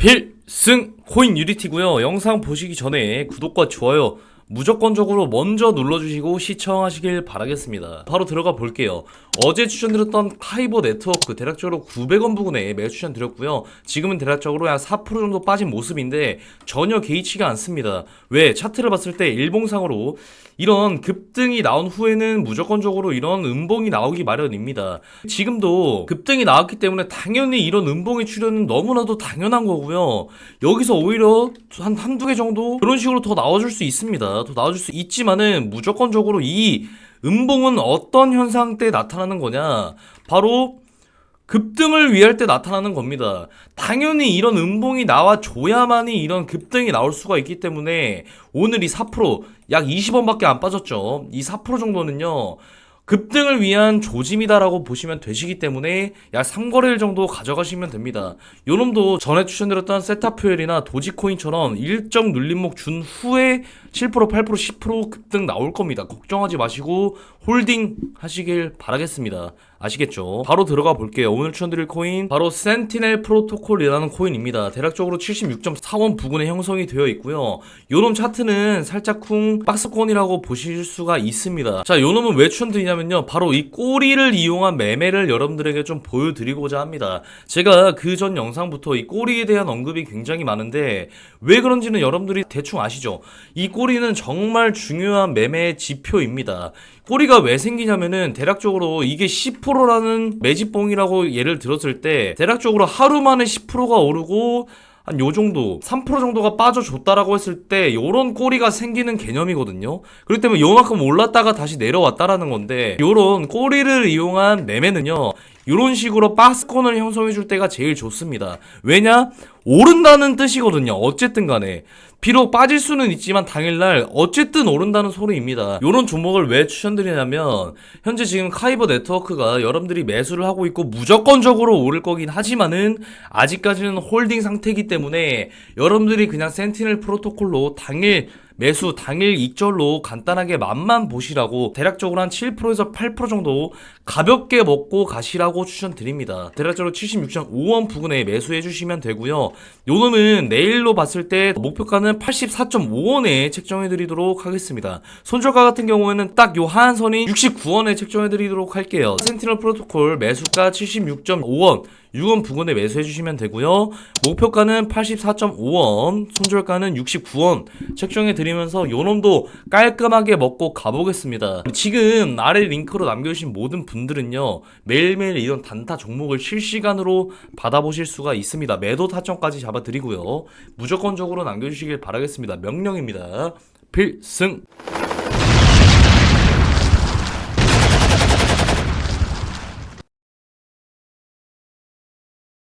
필승 코인 유리티고요. 영상 보시기 전에 구독과 좋아요 무조건적으로 먼저 눌러주시고 시청하시길 바라겠습니다. 바로 들어가 볼게요. 어제 추천드렸던 카이버 네트워크 대략적으로 900원 부근에 매수 추천드렸고요. 지금은 대략적으로 한 4% 정도 빠진 모습인데 전혀 개의치가 않습니다. 왜? 차트를 봤을 때 일봉상으로 이런 급등이 나온 후에는 무조건적으로 이런 음봉이 나오기 마련입니다. 지금도 급등이 나왔기 때문에 당연히 이런 음봉의 출현은 너무나도 당연한 거고요. 여기서 오히려 한 한두 개 정도 그런 식으로 더 나와줄 수 있습니다. 더 나와줄 수 있지만은 무조건적으로 이 음봉은 어떤 현상 때 나타나는 거냐? 바로 급등을 위할 때 나타나는 겁니다. 당연히 이런 음봉이 나와줘야만이 이런 급등이 나올 수가 있기 때문에 오늘 이 4%약 20원밖에 안 빠졌죠. 이 4% 정도는요. 급등을 위한 조짐이다라고 보시면 되시기 때문에 약 3거래일 정도 가져가시면 됩니다. 요놈도 전에 추천드렸던 세타퓨엘이나 도지코인처럼 일정 눌림목 준 후에 7% 8% 10% 급등 나올 겁니다. 걱정하지 마시고 홀딩 하시길 바라겠습니다. 아시겠죠? 바로 들어가 볼게요. 오늘 추천드릴 코인 바로 센티넬 프로토콜이라는 코인입니다. 대략적으로 76.4원 부근에 형성이 되어 있고요. 요놈 차트는 살짝쿵 박스권이라고 보실 수가 있습니다. 자, 요놈은 왜 추천드리냐면 요. 바로 이 꼬리를 이용한 매매를 여러분들에게 좀 보여드리고자 합니다. 제가 그 전 영상부터 이 꼬리에 대한 언급이 굉장히 많은데 왜 그런지는 여러분들이 대충 아시죠? 이 꼬리는 정말 중요한 매매 지표입니다. 꼬리가 왜 생기냐면은 대략적으로 이게 10%라는 매집봉이라고 예를 들었을 때 대략적으로 하루 만에 10%가 오르고 한 요 정도 3% 정도가 빠져줬다라고 했을 때 요런 꼬리가 생기는 개념이거든요. 그렇기 때문에 요만큼 올랐다가 다시 내려왔다라는 건데 요런 꼬리를 이용한 매매는요. 요런 식으로 박스권을 형성해 줄 때가 제일 좋습니다. 왜냐? 오른다는 뜻이거든요. 어쨌든 간에. 비록 빠질 수는 있지만 당일날 어쨌든 오른다는 소리입니다. 요런 종목을 왜 추천드리냐면 현재 지금 카이버 네트워크가 여러분들이 매수를 하고 있고 무조건적으로 오를 거긴 하지만은 아직까지는 홀딩 상태이기 때문에 여러분들이 그냥 센티넬 프로토콜로 당일 매수 당일 익절로 간단하게 맛만 보시라고 대략적으로 한 7%에서 8% 정도 가볍게 먹고 가시라고 추천드립니다. 대략적으로 76.5원 부근에 매수해 주시면 되고요. 요놈은 내일로 봤을 때 목표가는 84.5원에 책정해 드리도록 하겠습니다. 손절가 같은 경우에는 딱 요 하한선이 69원에 책정해 드리도록 할게요. 센티널 프로토콜 매수가 76.5원 6원 부근에 매수해 주시면 되고요. 목표가는 84.5원, 손절가는 69원 책정해 드리면서 요놈도 깔끔하게 먹고 가보겠습니다. 지금 아래 링크로 남겨주신 모든 분들은요 매일매일 이런 단타 종목을 실시간으로 받아보실 수가 있습니다. 매도 타점까지 잡아드리고요. 무조건적으로 남겨주시길 바라겠습니다. 명령입니다. 필승!